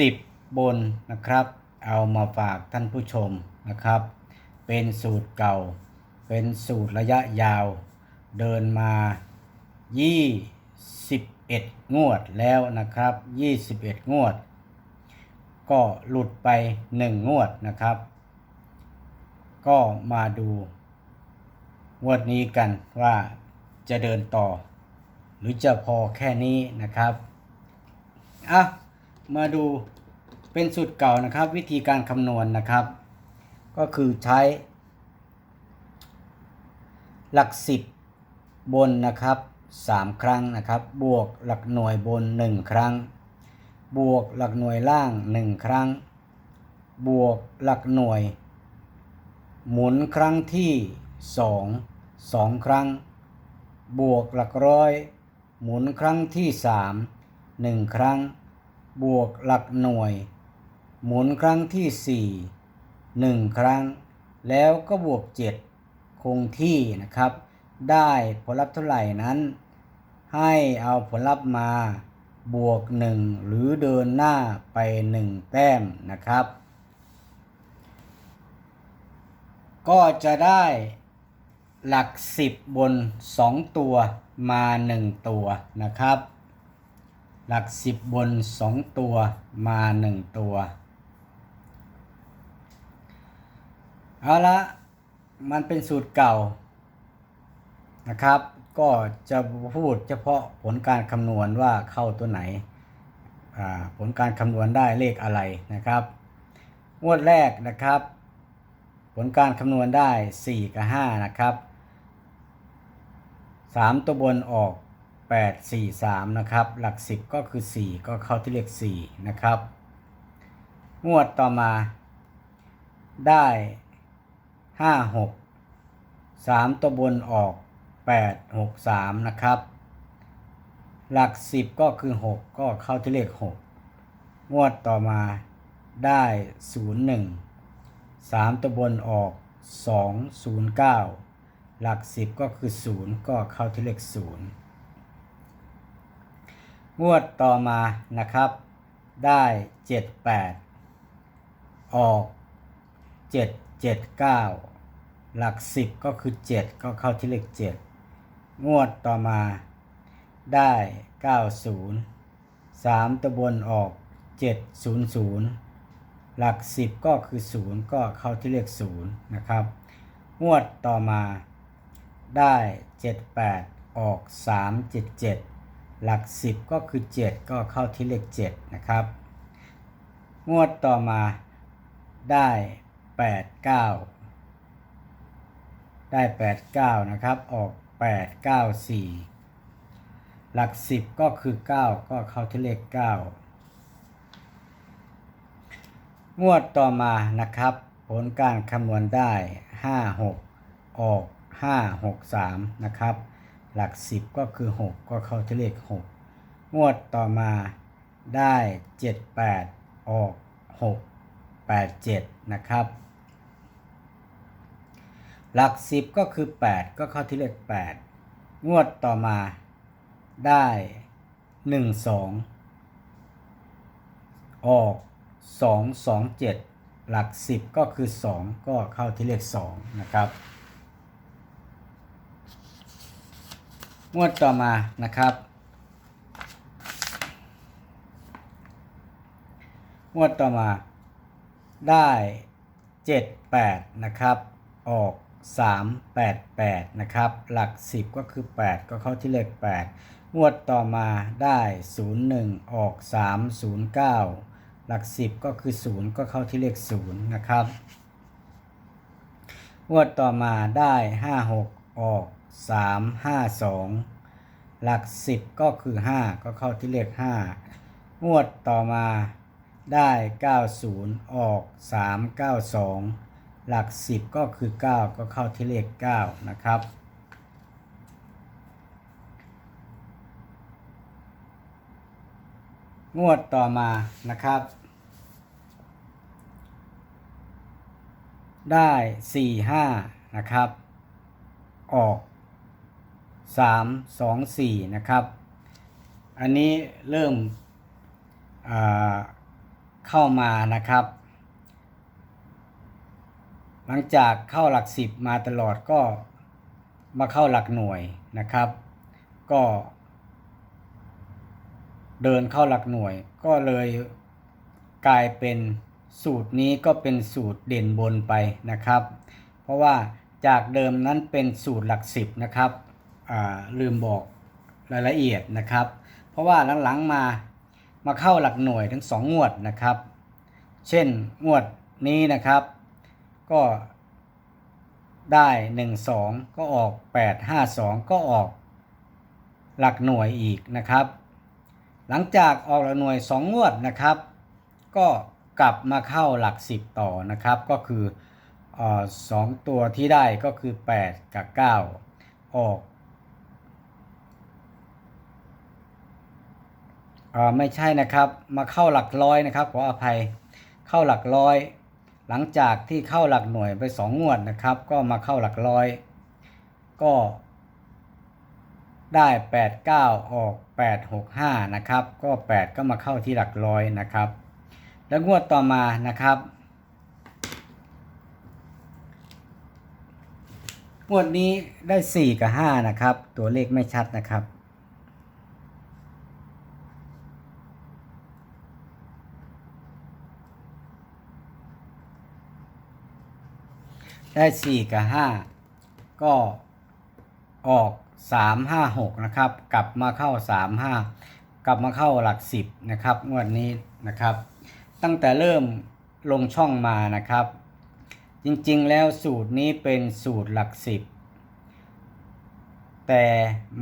10 บนนะครับ เอามาฝากท่านผู้ชมนะครับ เป็นสูตรเก่า เป็นสูตรระยะยาว เดินมา 21 งวดแล้วนะครับ 21 งวด ก็หลุดไป 1 งวดนะครับ ก็มาดูงวดนี้กันว่าจะเดินต่อ หรือจะพอแค่นี้นะครับอะ มาดูเป็นสูตรเก่านะครับ วิธีการคำนวณนะครับ ก็คือใช้ หลักสิบบนนะครับสามครั้งนะครับ บวกหลักหน่วยบนหนึ่งครั้ง บวกหลักหน่วยล่างหนึ่งครั้ง บวกหลักหน่วย หมุนครั้งที่สองสองครั้ง บวกหลักร้อย หมุนครั้งที่สามหนึ่งครั้ง บวกหลักหน่วย หมุนครั้งที่สี่หนึ่งครั้ง แล้วก็บวกเจ็ดคงที่นะครับ ได้ผลลัพธ์เท่าไหร่นั้น ให้เอาผลลัพธ์มาบวกหนึ่งหรือเดินหน้าไปหนึ่งแต้มนะครับ ก็จะได้หลักสิบบนสองตัวมาหนึ่งตัวนะครับ หลักสิบบนสองตัวมาหนึ่งตัว เอาละมันเป็นสูตรเก่านะครับ ก็จะพูดเฉพาะผลการคำนวณว่าเข้าตัวไหน ผลการคำนวณได้เลขอะไรนะครับ งวดแรกนะครับ ผลการคำนวณได้ 4 กับ 5 นะครับ 3 ตัวบนออก 8 4 3 นะครับ หลัก 10 ก็คือ 4 ก็เข้าที่เลข4นะครับ งวดต่อมาได้ 5 6 3 ตัวบนออก 8 6 3 นะครับ หลัก 10 ก็คือ 6 ก็เข้าที่เลข 6 งวดต่อมาได้ 0 1 3 ตัวบนออก 2 0 9 หลัก 10 ก็คือ 0 ก็เข้าที่เลข 0 งวดต่อมานะครับ ได้ 7 8 ออก 7 7 9 หลัก 10 ก็คือ 7 ก็เข้าที่เลข 7 งวดต่อมาได้ 90 3 ตัวบนออก 7 0 0 หลัก 10 ก็คือ 0 ก็เข้าที่เลข 0 นะครับ งวดต่อมาได้ 78 ออก 3 7 7 หลัก 10 ก็คือ 7 ก็เข้าที่เลข 7 นะครับ งวดต่อมาได้ 8 9 ได้ 8 9 นะครับ ออก 8 9 4 หลัก 10 ก็คือ 9 ก็เข้าที่เลข 9 งวดต่อมานะครับ ผลการคำนวณได้ 5 6 ออก 5 6 3 นะครับ หลัก10ก็คือ 6 ก็เข้าที่เลข 6 งวดต่อมาได้ 7 8 ออก 6 8 7 นะครับ หลัก10ก็คือ 8 ก็เข้าที่เลข 8 งวดต่อมาได้ 1 2 ออก 2 2 7 หลัก 10 ก็คือ 2 ก็เข้าที่เลข 2 นะครับ งวดต่อมานะครับ งวดต่อมาได้7 8นะครับออก3 8 8นะครับหลัก10ก็คือ8ก็เข้าที่เลข8งวดต่อมาได้0 1ออก3 0 9หลัก10ก็คือ0ก็เข้าที่เลข0นะครับงวดต่อมาได้5 6ออก 3 5 2หลัก10ก็คือ5ก็เข้าที่เลข5งวดต่อมาได้90ออก392หลัก10ก็คือ9ก็เข้าที่เลข9นะครับงวดต่อมานะครับ ได้ 4 5 นะครับ ออก 3 2 4 นะครับ อันนี้เริ่มเข้ามานะครับ หลังจากเข้าหลักสิบมาตลอดก็มาเข้าหลักหน่วยนะครับ ก็เดินเข้าหลักหน่วยก็เลยกลายเป็นสูตรนี้ก็เป็นสูตรเด่นบนไปนะครับ เพราะว่าจากเดิมนั้นเป็นสูตรหลักสิบนะครับ ลืมบอกรายละเอียดนะครับ เพราะว่าหลังๆมามาเข้าหลักหน่วยทั้งสองงวดนะครับ เช่นงวดนี้นะครับ ก็ได้ 1 2 ก็ออก 8 5 2 ก็ออกหลักหน่วยอีกนะครับ หลังจากออกหลักหน่วย 2 งวดนะครับ ก็กลับมาเข้าหลัก 10 ต่อนะครับ ก็คือออสองตัวที่ได้ก็คือ 8 กับ 9 ออก ออไม่ใช่นะครับมาเข้าหลักร้อยนะครับขออภัยเข้าหลักร้อย หลังจากที่เข้าหลักหน่วยไปสองงวดนะครับ ก็มาเข้าหลักร้อย ก็ได้ 8 9 ออก 8 6 5 นะครับ ก็ 8 ก็มาเข้าที่หลักร้อยนะครับ แล้วงวดต่อมานะครับ งวดนี้ได้ 4 กับ 5 นะครับ ตัวเลขไม่ชัดนะครับ ได้4กับ5ก็ออก3 5 6นะครับ กลับมาเข้า3 5กลับมาเข้าหลัก10นะครับงวดนี้นะครับ ตั้งแต่เริ่มลงช่องมานะครับ จริงๆแล้วสูตรนี้เป็นสูตรหลัก10แต่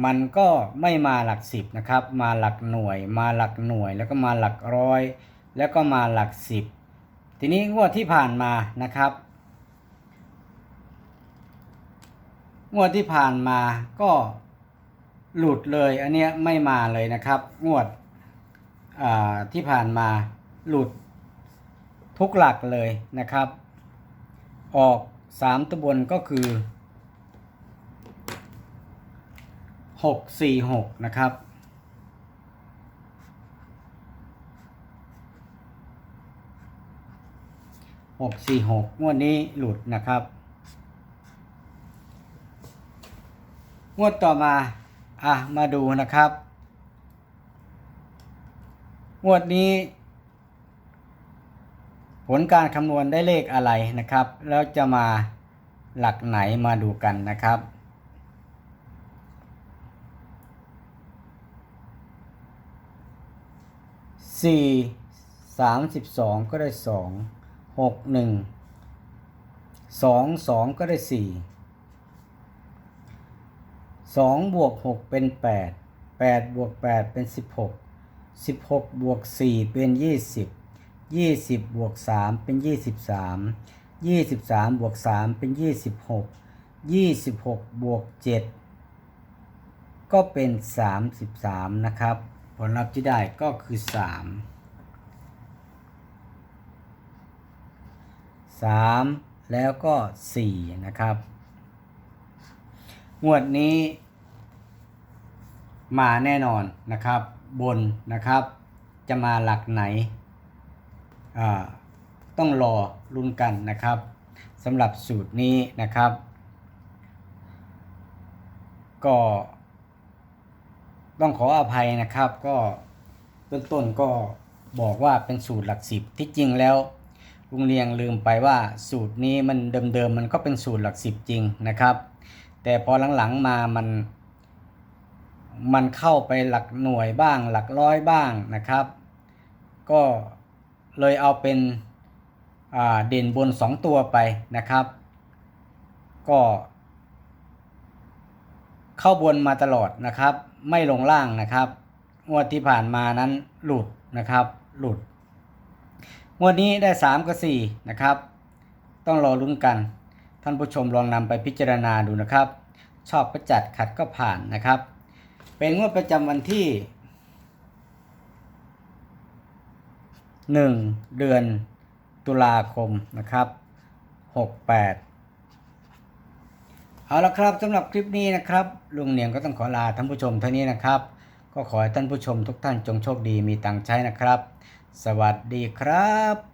มันก็ไม่มาหลัก10นะครับ มาหลักหน่วย มาหลักหน่วย แล้วก็มาหลักร้อย แล้วก็มาหลัก10ทีนี้งวดที่ผ่านมานะครับ งวดที่ผ่านมาก็หลุดเลย อันเนี้ยไม่มาเลยนะครับ งวดที่ผ่านมาหลุดทุกหลักเลยนะครับ ออกสามตัวบนก็คือหกสี่หกนะครับหกสี่หกงวดนี้หลุดนะครับ งวดต่อมา อะ มาดูนะครับ งวดนี้ ผลการคำนวณได้เลขอะไรนะครับ แล้วจะมาหลักไหนมาดูกันนะครับ สี่สามสิบสองก็ได้สองหกหนึ่งสองสองก็ได้สี่ สองบวกหกเป็นแปดแปดบวกแปดเป็นสิบหกสิบหกบวกสี่เป็นยี่สิบยี่สิบบวกสามเป็นยี่สิบสามยี่สิบสามบวกสามเป็นยี่สิบหกยี่สิบหกบวกเจ็ดก็เป็นสามสิบสามนะครับ ผลลัพธ์ที่ได้ก็คือสามสามแล้วก็สี่นะครับ งวดนี้ มาแน่นอนนะครับ บนนะครับ จะมาหลักไหน ต้องรอลุ้นกันนะครับสำหรับสูตรนี้นะครับ ก็ต้องขออภัยนะครับ ก็เบื้องต้นก็บอกว่าเป็นสูตรหลักสิบที่จริงแล้วลุงเลียงลืมไปว่าสูตรนี้มันเดิมๆมันก็เป็นสูตรหลักสิบจริงนะครับ แต่พอหลังๆมามัน มันเข้าไปหลักหน่วยบ้าง หลักร้อยบ้างนะครับ ก็เลยเอาเป็นเด่นบน 2 ตัวไปนะครับ ก็ เข้าบนมาตลอดนะครับ ไม่ลงล่างนะครับงวดที่ผ่านมานั้นหลุดนะครับ หลุดงวดนี้ได้ 3 กับ 4 นะครับ ต้องรอลุ้นกัน ท่านผู้ชมลองนำไปพิจารณาดูนะครับ ชอบก็จัดขัดก็ผ่านนะครับ เป็นงวดประจำวันที่1เดือนตุลาคมนะครับ68เอาละครับสำหรับคลิปนี้นะครับลุงเหนียงก็ต้องขอลาท่านผู้ชมเท่านี้นะครับ ก็ขอให้ท่านผู้ชมทุกท่านจงโชคดีมีตังค์ใช้นะครับ สวัสดีครับ